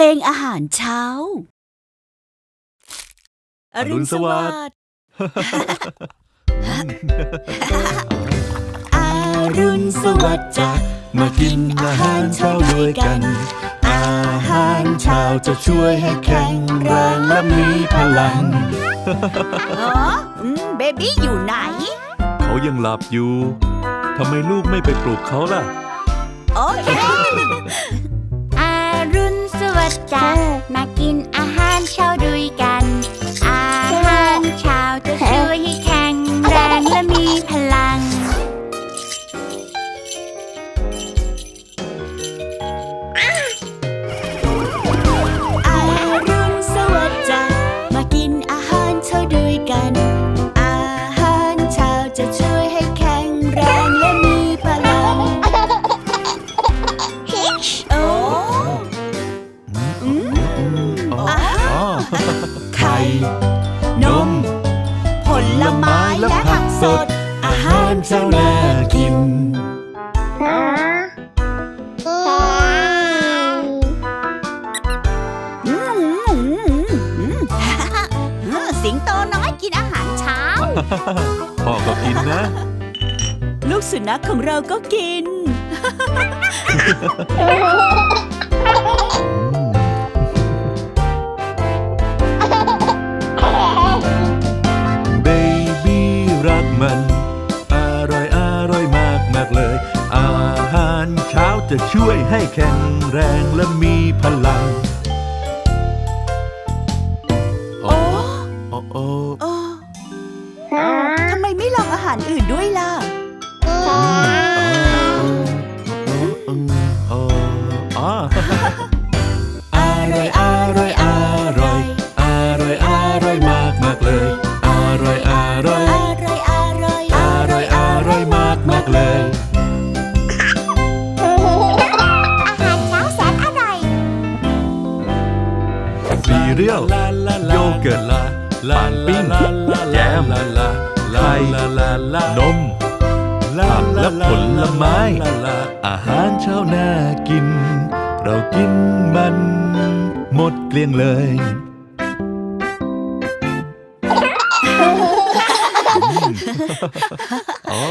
ลงอาหารเช้า อรุณสวัสดิ์ดิ์อรุณสวัสดิ์จ้ะมากินอาหารเช้าด้วยกัน อาหารเช้าจะช่วยให้แข็งแรงและมีพลัง อ๋อเบบี้อยู่ไหน เขายังหลับอยู่ ทำไมลูกไม่ไปปลุกเขาล่ะ โอเคอารุณสวัส ดิ์จ้ามากิน นม ผลไม้และผักสด อาหารเช้าน่ากิน อืมอืมอืมอืมสิงโตน้อยกินอาหารเช้า พ่อก็กินนะ ลูกสุนัขของเราก็กินเจะช่วยให้แข็งแรงและมีพลัง โอ้โอ้โอ้โอ้ทำไมไม่ลองอาหารอื่นด้วยล่ะอ๋ออ๋ออร่อยอร่อยอร่อยอร่อยอร่อยมากมากเลย เรียลโยเกิร์ตปันปิ้งแจมไข่นมผักและผลไม้ อาหารเช้าน่ากิน เรากินมัน หมดเกลี้ยงเลยอืมอ๋อ